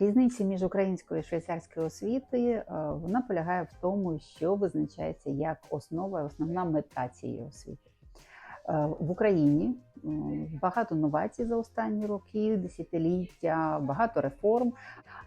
Різниця між українською і швейцарською освітою е, вона полягає в тому, що визначається як основа, основна мета цієї освіти. Е, В Україні багато новацій за останні роки, десятиліття, багато реформ,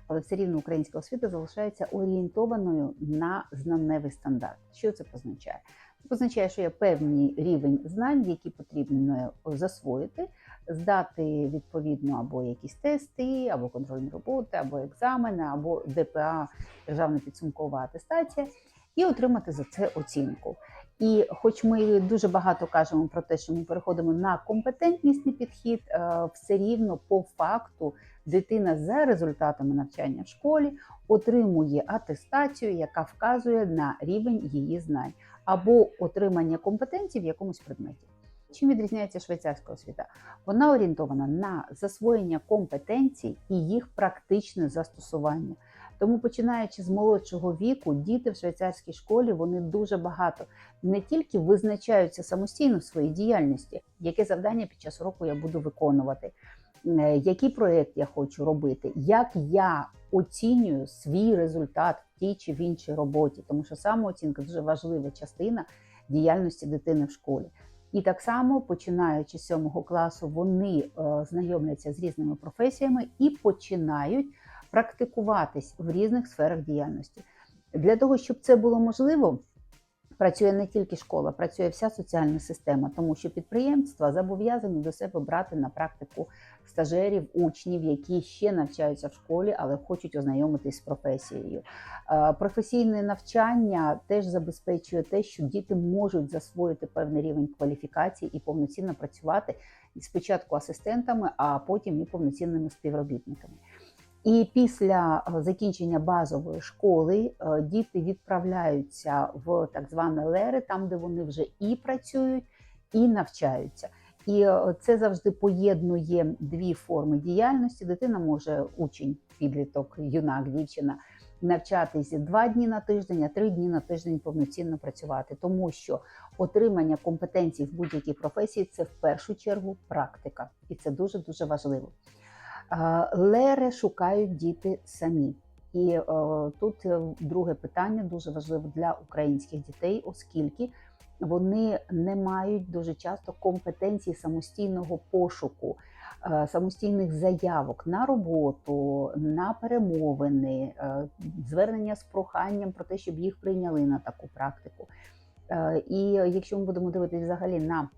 але все рівно українська освіта залишається орієнтованою на знанневий стандарт. Що це позначає? Це позначає, що є певний рівень знань, які потрібно засвоїти, здати відповідно або якісь тести, або контрольні роботи, або екзамени, або ДПА державна підсумкова атестація, і отримати за це оцінку. І хоч ми дуже багато кажемо про те, що ми переходимо на компетентнісний підхід, е, все рівно по факту дитина за результатами навчання в школі отримує атестацію, яка вказує на рівень її знань або отримання компетенцій в якомусь предметі. Чим відрізняється швейцарська освіта? Вона орієнтована на засвоєння компетенцій і їх практичне застосування. Тому, починаючи з молодшого віку, діти в швейцарській школі вони дуже багато не тільки визначаються самостійно в своїй діяльності, яке завдання під час року я буду виконувати, е, який проєкт я хочу робити, як я оцінюю свій результат в тій чи в іншій роботі, тому що самооцінка дуже важлива частина діяльності дитини в школі. І так само, починаючи з сьомого класу, вони е, знайомляться з різними професіями і починають практикуватись в різних сферах діяльності. Для того, щоб це було можливо, працює не тільки школа, працює вся соціальна система, тому що підприємства зобов'язані до себе брати на практику стажерів, учнів, які ще навчаються в школі, але хочуть ознайомитись з професією. Е, Професійне навчання теж забезпечує те, що діти можуть засвоїти певний рівень кваліфікації і повноцінно працювати спочатку асистентами, а потім і повноцінними співробітниками. І після е, закінчення базової школи е, діти відправляються в так зване лери, там де вони вже і працюють, і навчаються. І е, це завжди поєднує дві форми діяльності. Дитина може учень, підліток, юнак, дівчина навчатись два дні на тиждень, а три дні на тиждень повноцінно працювати, тому що отримання компетенцій в будь-якій професії це в першу чергу практика, і це дуже дуже важливо. Лери шукають діти самі. І е, тут е, друге питання дуже важливе для українських дітей, оскільки вони не мають дуже часто компетенції самостійного пошуку, е, самостійних заявок на роботу, на перемовини, звернення з проханням про те, щоб їх прийняли на таку практику. І якщо ми будемо дивитися взагалі на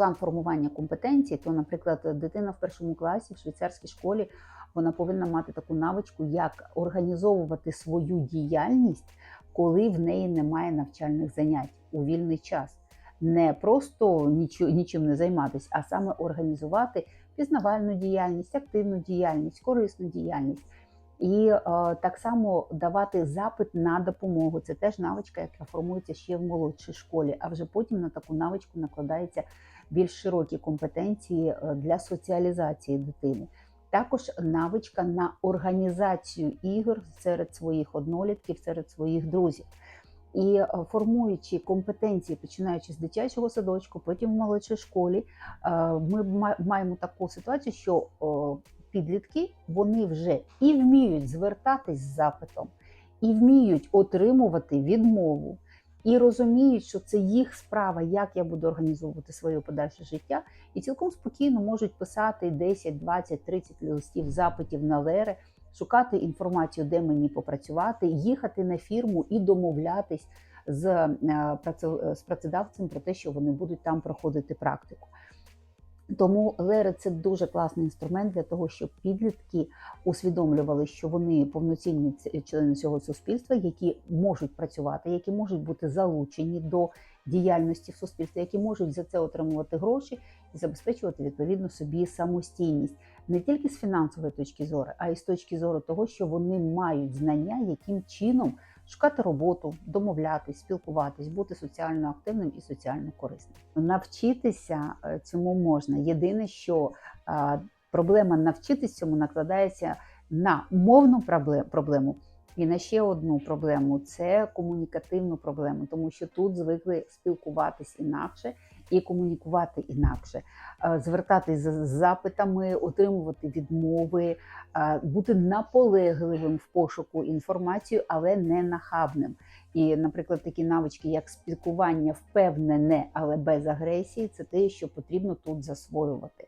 план формування компетенцій, то, наприклад, дитина в першому класі в швейцарській школі вона повинна мати таку навичку, як організовувати свою діяльність, коли в неї немає навчальних занять у вільний час. Не просто нічим не займатися, а саме організувати пізнавальну діяльність, активну діяльність, корисну діяльність. І е, так само давати запит на допомогу. Це теж навичка, яка формується ще в молодшій школі, а вже потім на таку навичку накладається більш широкі компетенції е, для соціалізації дитини. Також навичка на організацію ігор серед своїх однолітків, серед своїх друзів. І е, формуючи компетенції, починаючи з дитячого садочку, потім в молодшій школі, е, ми маємо таку ситуацію, що підлітки вони вже і вміють звертатись з запитом, і вміють отримувати відмову, і розуміють, що це їх справа, як я буду організовувати своє подальше життя, і цілком спокійно можуть писати 10, 20, 30 листів запитів на лери, шукати інформацію, де мені попрацювати, їхати на фірму і домовлятись з, е, працедавцем про те, що вони будуть там проходити практику. Тому лери це дуже класний інструмент для того, щоб підлітки усвідомлювали, що вони повноцінні члени цього суспільства, які можуть працювати, які можуть бути залучені до діяльності в суспільстві, які можуть за це отримувати гроші і забезпечувати відповідно собі самостійність. Не тільки з фінансової точки зору, а й з точки зору того, що вони мають знання, яким чином шукати роботу, домовлятись, спілкуватись, бути соціально активним і соціально корисним. Навчитися е, цьому можна. Єдине, що проблема навчитись цьому накладається на мовну проблему. І на ще одну проблему це комунікативну проблему, тому що тут звикли спілкуватись інакше, і комунікувати інакше, е, звертатись з запитами, отримувати відмови, е, бути наполегливим в пошуку інформації, але не нахабним. І, наприклад, такі навички, як спілкування впевнене, але без агресії, це те, що потрібно тут засвоювати.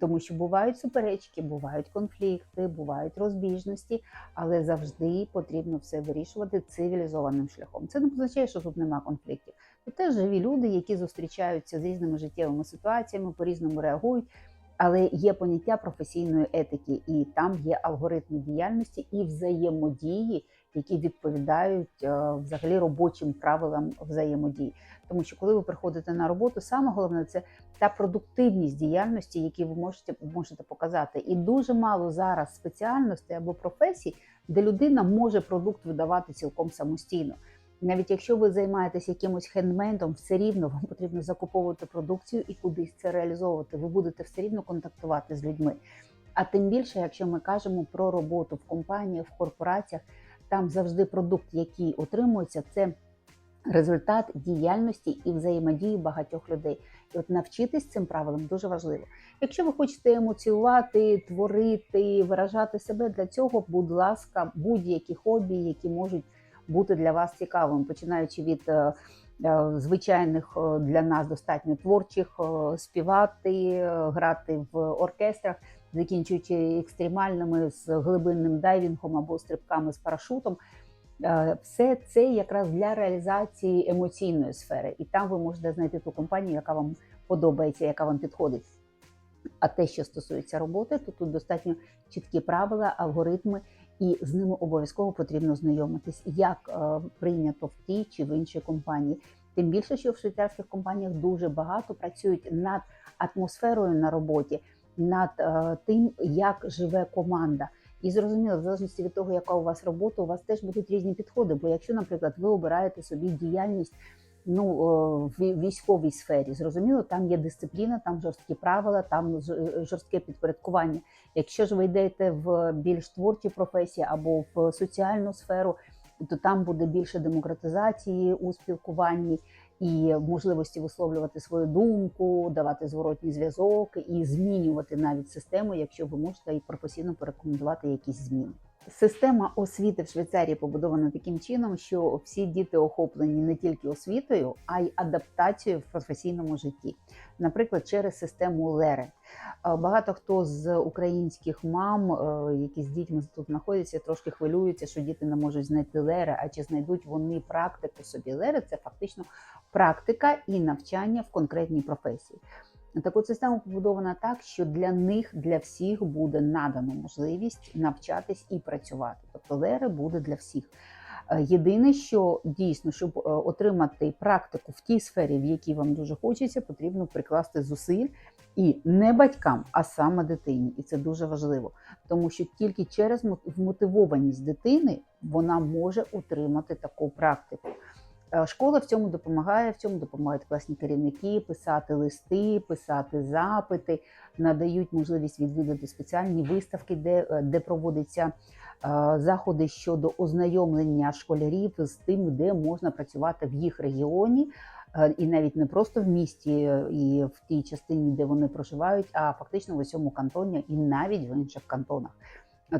Тому що бувають суперечки, бувають конфлікти, бувають розбіжності, але завжди потрібно все вирішувати цивілізованим шляхом. Це не означає, що тут нема конфліктів. Тут теж живі люди, які зустрічаються з різними життєвими ситуаціями, по-різному реагують. Але є поняття професійної етики, і там є алгоритми діяльності і взаємодії, які відповідають е, взагалі робочим правилам взаємодії. Тому що коли ви приходите на роботу, саме головне це та продуктивність діяльності, які ви можете можете показати. І дуже мало зараз спеціальностей або професій, де людина може продукт видавати цілком самостійно. Навіть якщо ви займаєтесь якимось хендмейдом, все рівно вам потрібно закуповувати продукцію і кудись це реалізовувати. Ви будете все рівно контактувати з людьми. А тим більше, якщо ми кажемо про роботу в компаніях, в корпораціях, там завжди продукт, який отримується, це результат діяльності і взаємодії багатьох людей. І от навчитись цим правилам дуже важливо. Якщо ви хочете емоціювати, творити, виражати себе для цього, будь ласка, будь-які хобі, які можуть бути для вас цікавим, починаючи від е, е, звичайних е, для нас достатньо творчих, співати, грати в оркестрах, закінчуючи екстремальними з глибинним дайвінгом або стрибками з парашутом. Все це якраз для реалізації емоційної сфери, і там ви можете знайти ту компанію, яка вам подобається, яка вам підходить. А те, що стосується роботи, то тут достатньо чіткі правила, алгоритми, і з ними обов'язково потрібно знайомитись, як е, прийнято в тій чи в іншій компанії. Тим більше, що в швейцарських компаніях дуже багато працюють над атмосферою на роботі, над е, тим, як живе команда. І зрозуміло, в залежності від того, яка у вас робота, у вас теж будуть різні підходи. Бо якщо, наприклад, ви обираєте собі діяльність ну, в військовій сфері, зрозуміло, там є дисципліна, там жорсткі правила, там жорстке підпорядкування. Якщо ж ви йдете в більш творчі професії або в соціальну сферу, то там буде більше демократизації у спілкуванні і можливості висловлювати свою думку, давати зворотній зв'язок і змінювати навіть систему, якщо ви можете і професійно порекомендувати якісь зміни. Система освіти в Швейцарії побудована таким чином, що всі діти охоплені не тільки освітою, а й адаптацією в професійному житті, наприклад, через систему Лери. Багато хто з українських мам, е, які з дітьми тут знаходяться, трошки хвилюються, що діти не можуть знайти лери, а чи знайдуть вони практику собі лери? Це фактично практика і навчання в конкретній професії. Таку систему побудована так, що для них, для всіх буде надано можливість навчатись і працювати. Тобто лери буде для всіх. Е, єдине, що дійсно, щоб е, отримати практику в тій сфері, в якій вам дуже хочеться, потрібно прикласти зусиль і не батькам, а саме дитині. І це дуже важливо, тому що тільки через вмотивованість дитини вона може отримати таку практику. Е, школа в цьому допомагає, в цьому допомагають класні керівники, писати листи, писати запити, надають можливість відвідати спеціальні виставки, де е, де проводяться е, заходи щодо ознайомлення школярів з тим, де можна працювати в їх регіоні, і навіть не просто в місті і в тій частині, де вони проживають, а фактично в усьому кантоні і навіть в інших кантонах.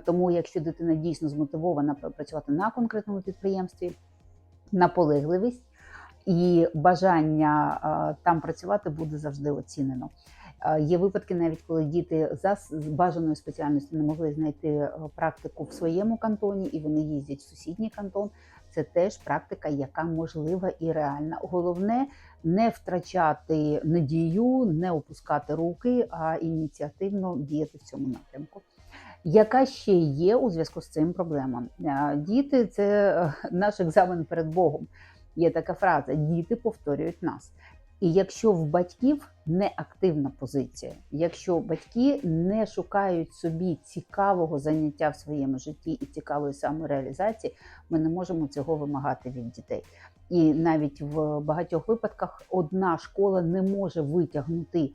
Тому, якщо дитина дійсно змотивована працювати на конкретному підприємстві наполегливість і бажання там працювати буде завжди оцінено. Є випадки, навіть коли діти за бажаною спеціальністю не могли знайти е, практику в своєму кантоні, і вони їздять в сусідній кантон. Це теж практика, яка можлива і реальна. Головне не втрачати надію, не опускати руки, а ініціативно діяти в цьому напрямку. Яка ще є у зв'язку з цим проблема? Діти це е, наш екзамен перед Богом. Є така фраза: діти повторюють нас. І якщо в батьків не активна позиція, якщо батьки не шукають собі цікавого заняття в своєму житті і цікавої самореалізації, ми не можемо цього вимагати від дітей. І навіть в багатьох випадках одна школа не може витягнути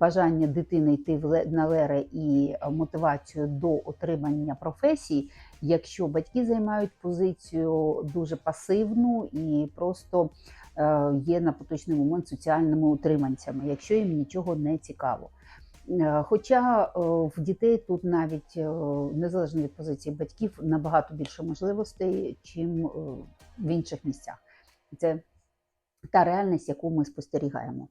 бажання дитини йти на лере і е, мотивацію до отримання професії, якщо батьки займають позицію дуже пасивну і просто е, є на поточний момент соціальними утриманцями, якщо їм нічого не цікаво. Е, Хоча е, в дітей тут навіть е, незалежно від позиції батьків набагато більше можливостей, чим е, в інших місцях. Це та реальність, яку ми спостерігаємо.